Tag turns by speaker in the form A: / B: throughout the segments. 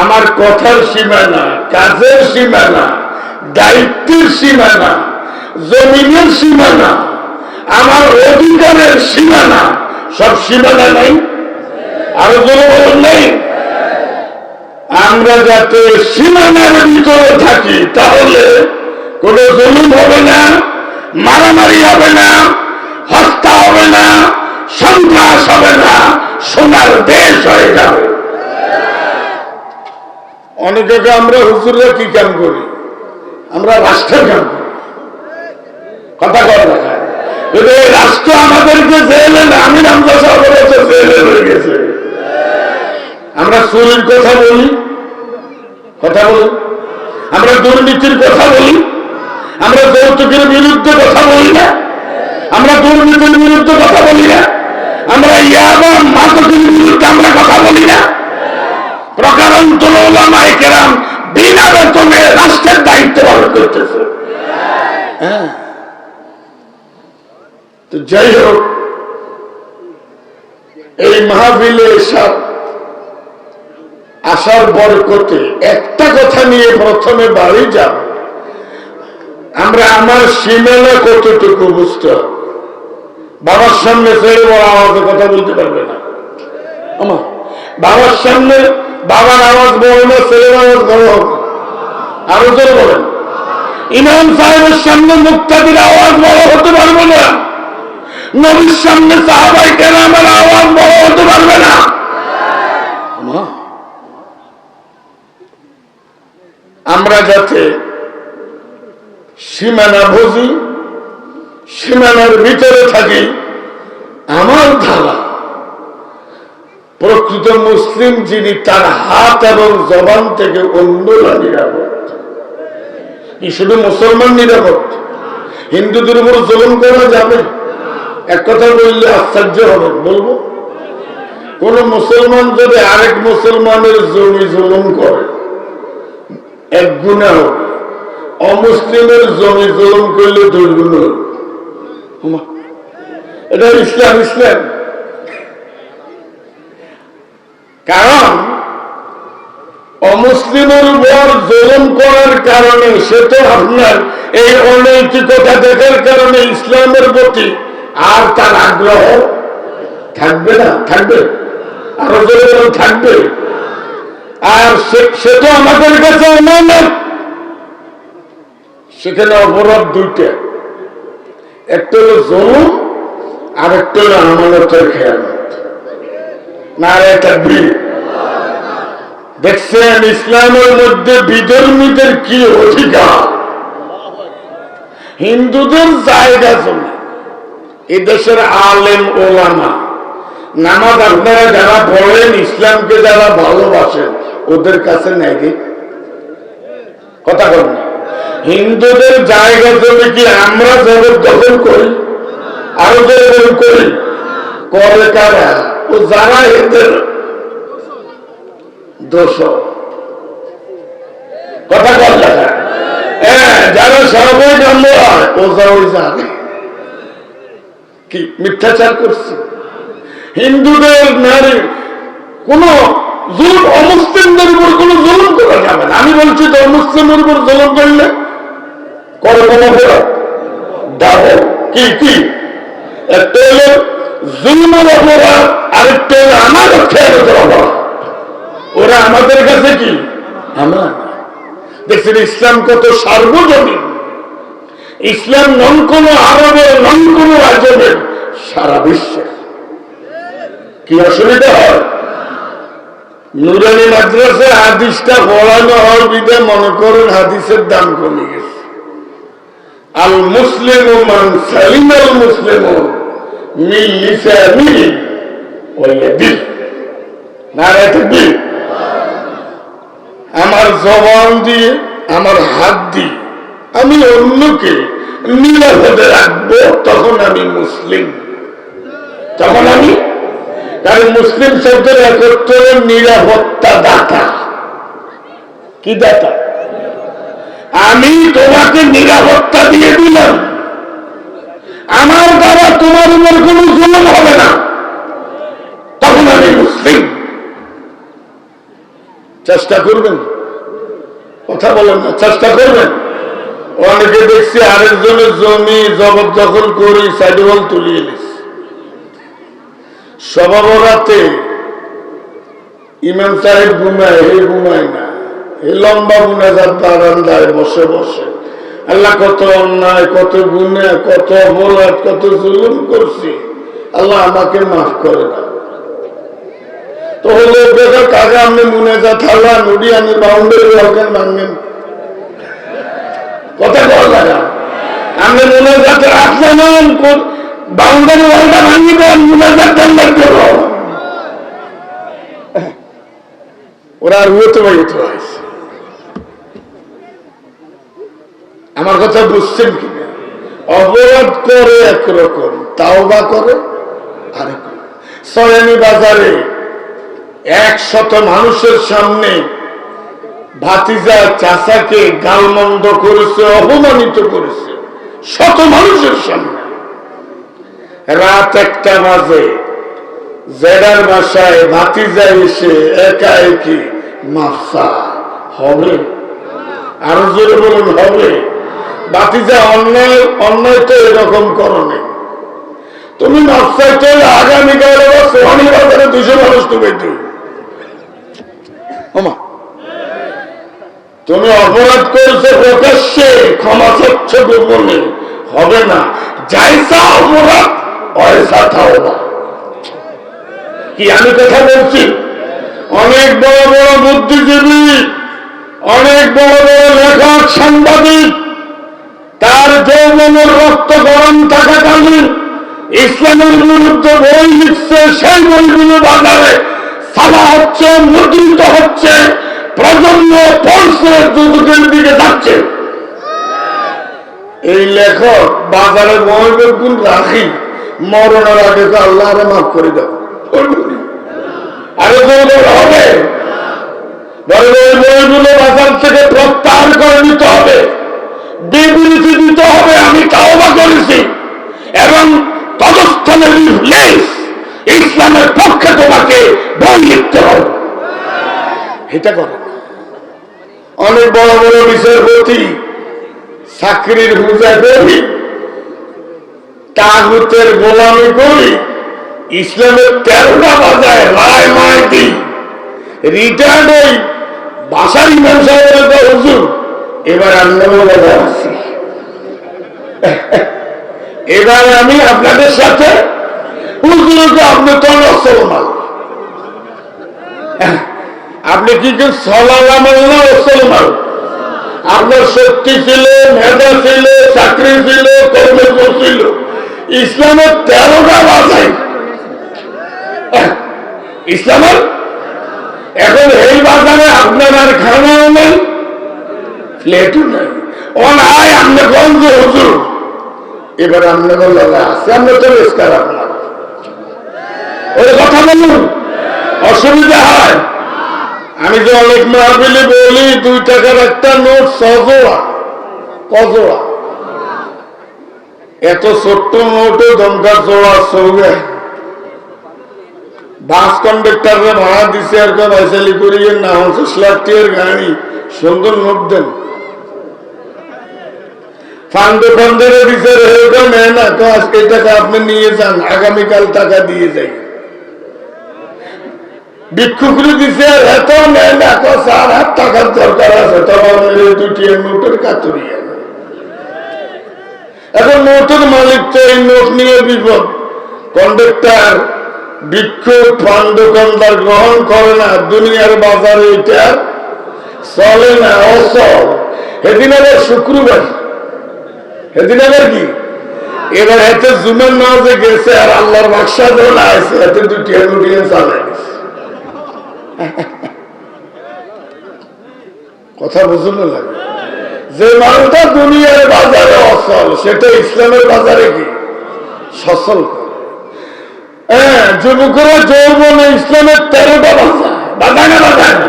A: আমার কথার সীমানা কাজের সীমানা দায়িত্বের সীমানা জমিনের সীমানা আমার অধিকারের সীমানা সব সীমানা নাই? আরও নেই? আমরা যাতে সীমানার ভিতরে থাকি, তাহলে কোন জমিন হবে না, মারামারি হবে না, হত্যা হবে না, সন্ত্রাস হবে না, সোনার দেশ হয়ে যাবে। অনেকে আমরা হুজুররা কি কাম করি? আমরা রাষ্ট্রের কাম কথা কর রাষ্ট্র আমাদেরকে জেলে আমি রামদা সাহেব জেলে হয়ে গেছে। আমরা চুরির কথা বলি। কথা বলি। আমরা দুর্নীতির কথা বলি। আমরা যৌতুকের বিরুদ্ধে কথা বলি না। আমরা দুর্নীতির বিরুদ্ধে কথা বলি না। আমরা ইয়াবা মাদকের বিরুদ্ধে আমরা কথা বলি না। রাষ্ট্রের দায়িত্ব পালন করতেছে। হ্যাঁ। যাই হোক, এই মাহফিলে সব আসার বরকতে একটা কথা নিয়ে প্রথমে বাড়ি যাব। আমরা আমার সীমানা কতটুকু বুঝতে বাবার সামনে বড় আওয়াজে কথা বলতে পারবে না। বাবার সামনে বাবার আওয়াজ বড় না, ছেলের আওয়াজ বড় হবে। আরও জোরে বলেন। ইমাম সাহেবের সামনে মুক্তাদির আওয়াজ বড় হতে পারবে না। নবীর সামনে সাহাবাই কেন আমার আওয়াজ বড় হতে পারবে না। আমরা যাতে সীমানা বুঝি, সীমানার ভিতরে থাকি, আমার ধারা প্রকৃত মুসলিম যিনি, তার হাত এবং জবান থেকে অন্যরা নিরাপদ। শুধু মুসলমান নিরাপদ? হিন্দুদের উপর জুলুম করা যাবে? এক কথা বললে আশ্চর্য হবে, বলব? কোন মুসলমান যদি আরেক মুসলমানের জমি জুলুম করে, এক গুণা হবে। অমুসলিমের জমি জুলুম করলে দুই গুণ এটা ইসলাম ইসলাম। কারণ অমুসলিমের উপর জুলুম করার কারণে সে তো আপনার এই অনৈতিকতা দেখার কারণে ইসলামের প্রতি আর তার আগ্রহ থাকবে না থাকবে। আরও বলুন, থাকবে। আর সে- তো আমাদের কাছে অমানত সেখানে অপরাধ দুইটা। একটা হলো জুলুম আর একটা হলো আমানতের খেয়ালত দেখছেন ইসলামের মধ্যে বিধর্মীদের কি অধিকার? হিন্দুদের জায়গা জমি। এই দেশের আলেম ওলামা। নামাজ আপনারা যারা পড়েন, ইসলামকে যারা ভালোবাসেন, ওদের কাছে নেই কথা বলেন হিন্দুদের জায়গা জমি কি আমরা জবরদখল করি? আরও জবরদখল করি। করে কারা ও যারা এদের দোষ। কথা হ্যাঁ যারা সর্বই জন্ম ও যাওই জানে। কি মিথ্যাচার করছে? হিন্দুদের নারী কোন জুলুম, অমুসলিমদের উপর কোন জুলুম করা যাবে না। আমি বলছি তো অমুসলিমের উপর জুলুম করলে করে কোন কি কি? একটা ইসলাম কত সার্বজনীন। ইসলাম নন কোন আরবের, নন কোন আজবের সারা বিশ্বের। কি অসুবিধা হয়? নুরানি মাদ্রাসে হাদিসটা পড়ানো হয় বিদে, মনে করেন হাদিসের দাম কমে গেছে। আল মুসলিম মুসলিম মিল লিসানি ওয়াইয়াদি নারে তাকবীর আমার জবান দিয়ে আমার হাত দিয়ে আমি অন্যকে নিরাপদে রাখব তখন আমি মুসলিম তখন আমি কারণ মুসলিম শব্দের একত্র নিরাপত্তা দাতা কি দাতা আমি তোমাকে নিরাপত্তা দিয়ে দিলাম আমার দ্বারা তোমার উপর কোন জুলুম হবে না। তখন আমি মুসলিম। চেষ্টা করবেন। কথা বলেন না, চেষ্টা করবেন। অনেকে দেখছি আরেকজনের জমি জবরদখল করি সাইডওয়াল তুলিয়ে নিস সবাবরাতে ইমাম সাহেব ঘুমায়, হে ঘুমায় না। হে লম্বা গুনাজাত বারান্দায় বসে বসে। আল্লাহ কত অন্যায়, কত গুণে, কত অপরাধ, কত জুলুম করছি। আল্লাহ আমাকে মাফ করে না দেখা কাজে আপনি মনে যা থাল্লা নদী আমি বাউন্ডারি ভাঙবেন কথা বলা আপনি মনে যাতে বাউন্ডারি ওয়ালটা মনে যাতেন ওরা আর হয়েছে আমার কথা বুঝছেন কিনা অবরোধ করে একরকম তাও বা করে আরেক বাজারে একশত মানুষের সামনে ভাতিজা চাচাকে গালমন্দ করেছে, অপমানিত করেছে, শত মানুষের সামনে। রাত একটা বাজে, জেডার বাসায় ভাতিজা এসে একা একই মাফসা হবে? আরও জোরে বলুন, হবে? ভাতিজা অন্যায় অন্যায় তো এরকম করো নেই তুমি মাফসায় তো আগামীকাল সোহানি বাজারে দুশো মানুষ তুমি তুমি অপরাধ করেছ প্রকাশ্যে, ক্ষমা চাচ্ছ গোপনে। হবে না। যাইসা অপরাধ পয়সা থাও না। কি আমি কথা বলছি? অনেক বড় বড় বুদ্ধিজীবী, অনেক বড় বড় লেখক, সাংবাদিক তার যৌবনের রক্ত গরম থাকাকালীন ইসলামের বিরুদ্ধে বই লিখছে, সেই বইগুলো বাজারে সাদা হচ্ছে, মুদ্রিত হচ্ছে, প্রজন্ম পড়ছে, যুবকের দিকে যাচ্ছে। এই লেখক বাজারে মহিবের গুণ রাখি, মরণের আগে তো আল্লাহরে মাফ করে দাও। হবে? বাজার থেকে প্রত্যাহার করে নিতে হবে। বিবৃতি দিতে হবে, আমি তাওবা করেছি। এবং তদস্থানে ইসলামের পক্ষে তোমাকে বই লিখতে হবে। এটা করে। অনেক বড় বড় বিচারপতি, চাকরির হুজা করি তাগুতের গোলামি করি, ইসলামের তেরোটা বাজায় রায় মায় দিই। রিটায়ার্ড ওই বাসার ইমাম সাহেবের হুজুর। এবার আমি বাজার আছি এবার আমি আপনাদের সাথে আপনি তো মুসলমান। আপনি কি কেউ সলালামাল না মুসলমান? আপনার শক্তি ছিল, মেধা ছিল, চাকরি ছিল কর্ম ছিল। ইসলামের তেরোটা বাজাই ইসলামের এখন এই বাজারে আপনার আর খানাও নেই। গঞ্জ হুজুর। এবার আপনি বললেন আছে আমরা তো রেস্কার আপনার। ওই কথা বলুন। অসুবিধা হয়। আমি যে অনেক মাহবিলে বলি, দুই টাকার একটা নোট সজোড়া কজোড়া এত ছোট্ট নোটে দমকা জোড়া সৌগে বাস কন্ডাক্টরে ভাড়া দিছে, আর বাইসালি করিয়ে না হচ্ছে স্ল্যাপটিয়ার গাড়ি, সুন্দর নোট দেন। ফান্ডে ফান্ডের রেওটা নেয় না তো আজকে টাকা আপনি নিয়ে যান, আগামীকাল টাকা দিয়ে যাই। ভিক্ষুকুরি দিছে এত নেয় না তো চার হাত টাকার দরকার আছে দুটি নোটের এখন নোটের মালিক তো এই নোট নিয়ে বিপদ। কন্ডাক্টর পান দোকানদার গ্রহণ করে না, দুনিয়ার বাজারে এটা চলে না অসল সেদিন আবার শুক্রবার কি? এবার গেছে আর আল্লাহর কথা বুঝলো লাগে? যে মালটা দুনিয়ার বাজারে অসল সেটা ইসলামের বাজারে কি? সচল হ্যাঁ যুবকরা ইসলামের তেরোটা বাজার বাজায় না?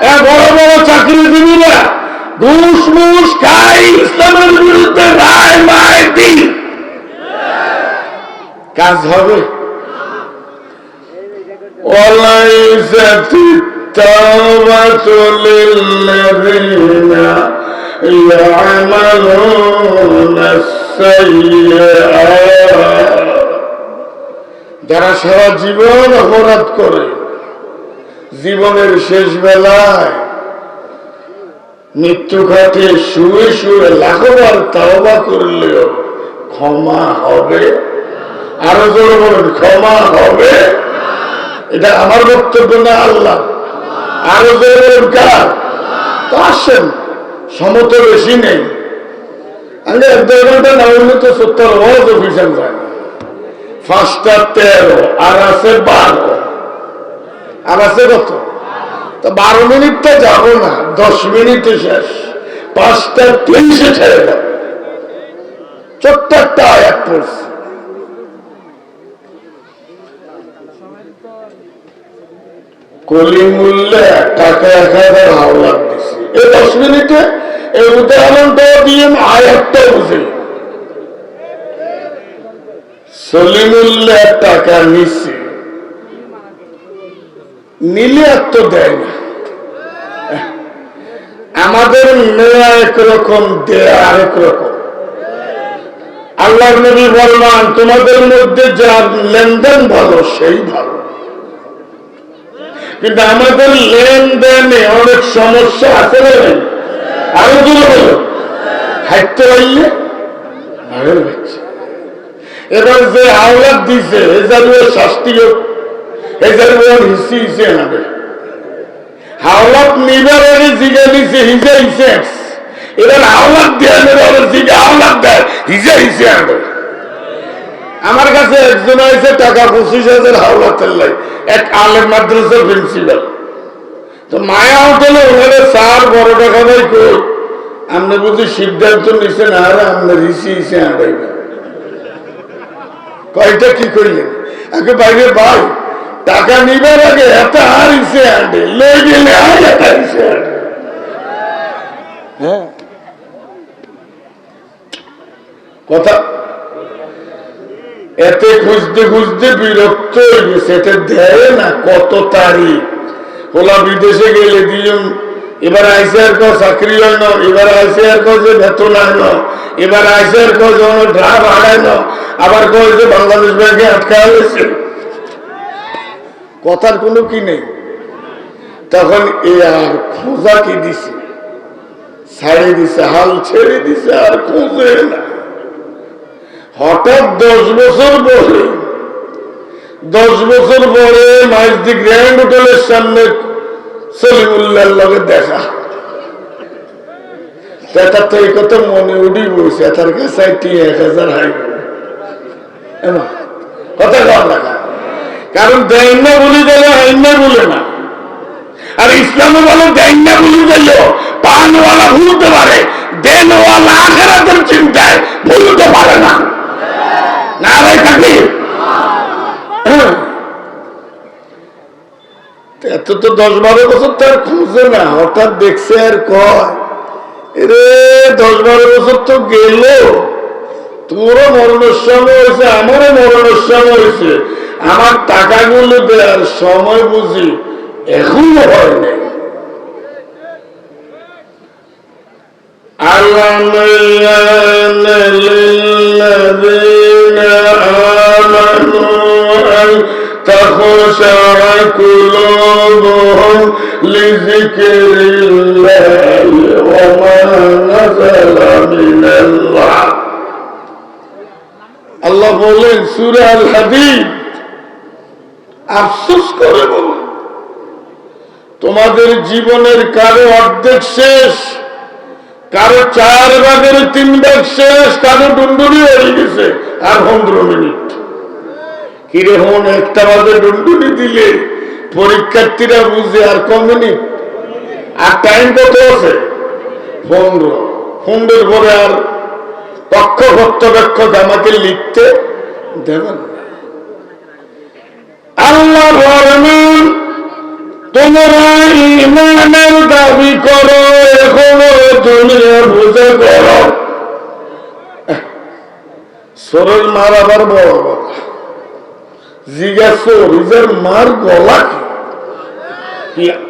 A: হ্যাঁ বড় বড় চাকরিজীবীরা ঘুষ মুষ খাই ইসলামের বিরুদ্ধে রায় মায় দিন কাজ হবে ওয়ালাইসাতি التوبة للذين يعملون السيئات যারা সারা জীবন অপরাধ করে জীবনের শেষ বেলায় মৃত্যু ঘাটে শুয়ে শুয়ে লাখবার তাওবা করলেও ক্ষমা হবে। আরও জোরে ক্ষমা হবে। এটা আমার বক্তব্য না আল্লাহ। আরও জোরে বলুন, কার? তো আসেন, সমত বেশি নেই। আমি এক দেড় ঘণ্টা না হলে তো সত্তর ওয়াজ অফিসার যায়। না পাঁচটা তেরো, আর আছে বারো। আর আছে কত? তো বারো মিনিটটা যাব না, দশ মিনিটে শেষ। পাঁচটা তেইশে ছেড়ে দাও। ছোট্ট একটা আয়াত পড়ছি। মূল্যে টাকা এক হাজার হাওলাত দিছি। এই দশ মিনিটে এই উদাহরণটা দিয়ে আয়াতটা বুঝে সলিমুল্লাহ টাকা নিচ্ছে নিলে আর তো দেয় না। আমাদের নেয়া একরকম দেয়া আরেক রকম। আল্লাহ নবী বলমান তোমাদের মধ্যে যার লেনদেন ভালো, সেই ভালো। কিন্তু আমাদের লেনদেনে অনেক সমস্যা আছে না নেই? আরও দূরে বলো। হাঁটতে পারলে এবার যে আওলাদ দিছে এজারুয়ের শাস্তি হোক। এজারুয়ের হিসি হিসে আনবে হাওলাত নিবার জিগা দিছে হিজে হিসে। এবার আওলাদ দিয়ে আনবে জিগা আওলাদ দেয় হিজে হিসে আনবে আমার কাছে একজন আছে টাকা পঁচিশ হাজার এক আলেম মাদ্রাসার প্রিন্সিপাল। তো মায়া হোটেলে ওখানে চার বড় টাকা ভাই কই? আপনি বুঝি সিদ্ধান্ত নিছেন, আর আপনার হিসি হিসে আনবে কয়টা কি করলেন আগে বাইরে ভাই টাকা নিবার আগে এত আর ইসে আনবে, লই গেলে আর এত ইসে হ্যাঁ? কথা? এতে খুঁজতে খুঁজতে বিরক্ত হয়ে গেছে এটা দেয় না কত তারিখ। হোলা বিদেশে গেলে দিন এবার আইসিআর কো চাকরি হয় এবার আইসিআর কো যে বেতন হয় এবার আইসিআর কো যে অনেক ড্রা বাড়ায় না, আবার কয় যে বাংলাদেশ ব্যাংকে আটকা হয়েছে। কথার কোনো কি নেই? তখন এ আর খোঁজা কি দিছে? ছাড়ে দিছে, হাল ছেড়ে দিছে, আর খোঁজে না। হঠাৎ দশ বছর পরে, দশ বছর পরে মাইজদি গ্র্যান্ড হোটেলের সামনে সলিমুল্লাহর লগে দেখা। তার তো এই কথা মনে উঠি বলছে তার কাছে এক হাজার হাই কথা কম কারণ দেয় না বলি আইন না বলে না। আর ইসলামে বলে দেয় না বলি গেল পানওয়ালা ভুলতে পারে, দেনওয়ালা আখেরাতের চিন্তায় ভুলতে পারে না। না ভাই থাকি এত তো দশ বারো বছর তো আর খুঁজে না, হঠাৎ দেখছে আর কয় রে দশ বারো বছর তো গেল। তোরও মরণের সময় হয়েছে আমারও মরণের সময় হয়েছে আমার টাকাগুলো দেওয়ার সময় বুঝি এখনো হয় নাই ألم يان للذين آمنوا أن تخشع قلوبهم لذكر الله وما نزل من الحق আল্লাহ বলেন সুরা আল হাদিদ। আফসোস করে বলুন, তোমাদের জীবনের কারও অর্ধেক শেষ, কারও চার ভাগের তিন ভাগ শেষ, কারও ডুন্ডুরি হয়ে গেছে, আর পনেরো মিনিট। কিরে হন, একটা বাজে ডুন্ডুরি দিলে পরীক্ষার্থীরা বুঝে আর ক মিনিট? আর টাইম কত আছে? পনেরো। পনেরোর পরে আর পক্ষ ভক্তবেক্ষক আমাকে লিখতে দেবেন। আল্লাহ তোমরা দাবি করো, এখনও দুনিয়া বুঝে করো। সরের মার আবার বড় কথা জিজ্ঞাসা রিজার মার গলা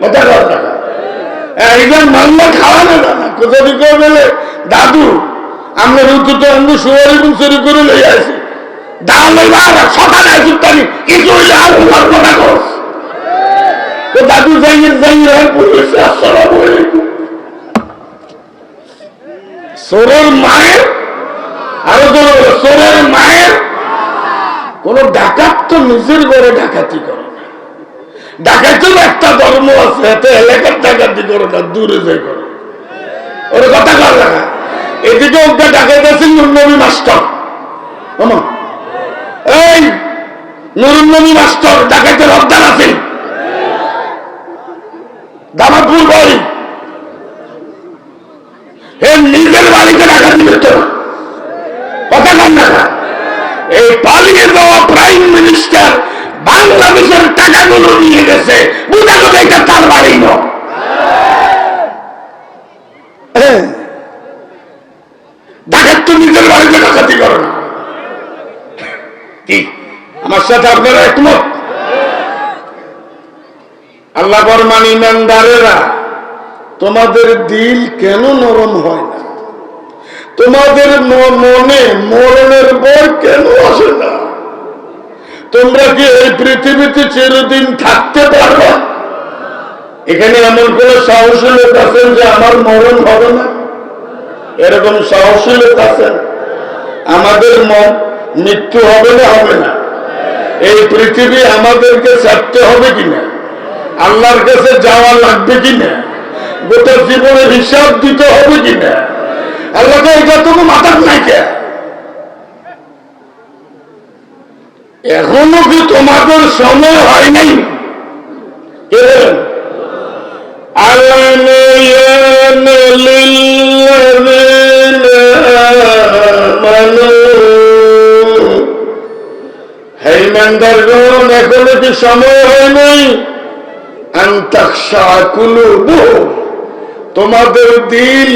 A: কথা মাল্লা খাওয়ানো না কোথাও দিকে গেলে দাদু আমরা ঋতু তো আমরা শুয়ারি এবং করে লই আসি কোন ডাকাত তো নিজের ঘরে ডাকাতি করে না। ডাকাতের একটা ধর্ম আছে, এতে এলাকার ডাকাতি করে না, দূরে যাই করে। ওর কথা কর লাগা এদিকে ওকে আছে নুরনবী মাস্টার। এই নুরনবী মাস্টার ডাকাতের অবদান আছে। দামাপুর বাড়ি এ নিজের বাড়িতে ডাকাত দিবে তো কথা কর না। এই পালিয়ে যাওয়া প্রাইম মিনিস্টার বাংলাদেশের টাকাগুলো নিয়ে গেছে, বুঝা গেল এটা তার বাড়ি ন ডাকাত তো নিজের ডাকাতি করে না। কি? আমার সাথে আপনারা একমত? আল্লাহ বরমান ইমানদারেরা, তোমাদের দিল কেন নরম হয় না? তোমাদের মনে, মরণের বই কেন আসে না? তোমরা কি এই পৃথিবীতে চিরদিন থাকতে পারবে? এখানে এমন কোন সাহসী লোক আছেন যে আমার মরণ হবে না? এরকম সাহসী লোক আছেন? আমাদের মন মৃত্যু হবে না হবে না। এই পৃথিবী আমাদেরকে ছাড়তে হবে কিনা? আল্লাহর কাছে যাওয়া লাগবে কিনা? গোটা জীবনের হিসাব দিতে হবে কিনা? আল্লাহকে এটা তুমি মাথার নাই কে? এখনও কি তোমাদের সময় হয় নাই? কে বলল হেলমান্দারগণ এখনও কি সময় হয় তোমাদের দিল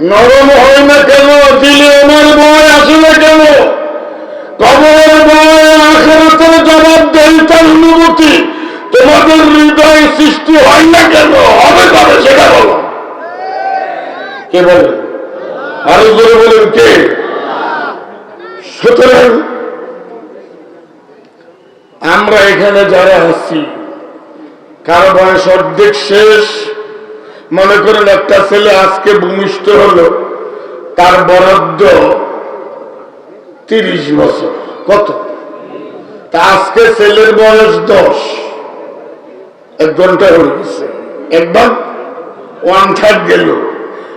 A: নরম হয় না কেন? দিলে আমার বয় আসে না কেন? কবর বয় জবাব দেয়তা অনুভূতি তোমাদের হৃদয় সৃষ্টি হয় না কেন? হবে কবে সেটা বলো। কে বলে? আরও বলে বলেন, কে? সুতরাং আমরা এখানে যারা আছি, কারও বয়স অর্ধেক শেষ, মনে করেন একটা ছেলে আজকে ভূমিষ্ঠ হলো, তার বরাদ্দ তিরিশ বছর। কত? তা আজকে ছেলের বয়স দশ। এক ঘণ্টা হয়ে গেছে। একবার ওয়ান থার্ড গেল।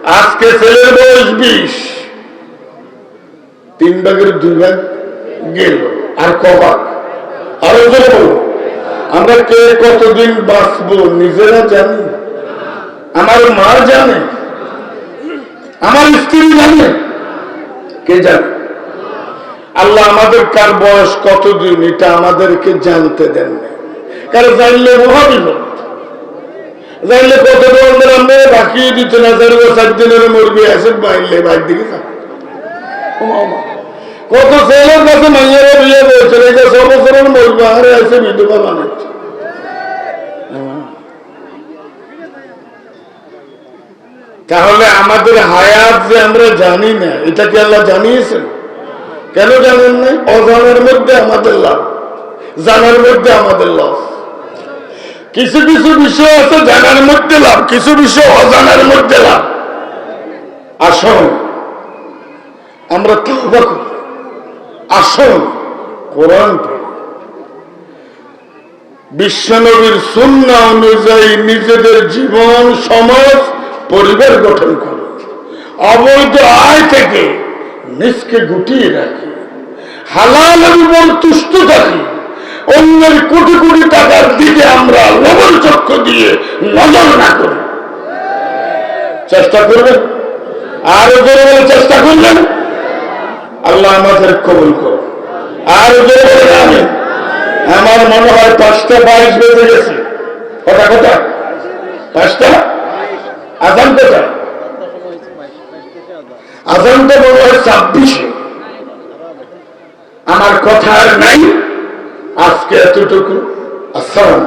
A: আজকে ছেলের বয়স বিশ। তিন ভাগের দুই ভাগ গেল। আর কবাক আরও জোরে আমরা কে কতদিন বাঁচবো নিজেরা জানি। আমার মা জানে। আমার স্ত্রী জানে। কে জানে? আল্লাহ আমাদের কার বয়স কতদিন এটা আমাদেরকে জানতে দেন কারণ জানলে মহাবিল জানলে কত বন্ধুর আমরা বাকি দিতে না চার বছর দিনের মুরগি আছে বাইলে বাইর দিকে থাক কত ছেলের কাছে মাইয়ারা বিয়ে করেছে এই যে মুরগি আরে আছে বিধবা বানাচ্ছে। তাহলে আমাদের হায়াত যে আমরা জানি না, এটা কি আল্লাহ জানিয়েছেন? কেন জানেন না অজানার মধ্যে আমাদের লাভ, জানার মধ্যে আমাদের লস কিছু কিছু বিষয় আছে জানার মধ্যে লাভ, কিছু বিষয় অজানার মধ্যে লাভ। আসুন, আমরা তওবা করি। আসুন কোরআন বিশ্বনবীর সুন্না অনুযায়ী নিজেদের জীবন, সমাজ, পরিবার গঠন করো। অবৈধ আয় থেকে নিজকে গুটিয়ে রাখি। হালাল এবং তুষ্ট থাকি। অন্যের কোটি কোটি টাকার দিকে আমরা লবণ চক্ষু দিয়ে নজর না করি। চেষ্টা করবেন? আরও চেষ্টা করবেন? আল্লাহ আমাদের কবুল করো আরও আমি আমার মনে হয় পাঁচটা বাইশ বেজে গেছে। কটা কটা পাঁচটা? আজান কোথায়? আজান তো মনে হয় ছাব্বিশে। আমার কথা আর নাই। আজকে এতটুকু। আসসালাম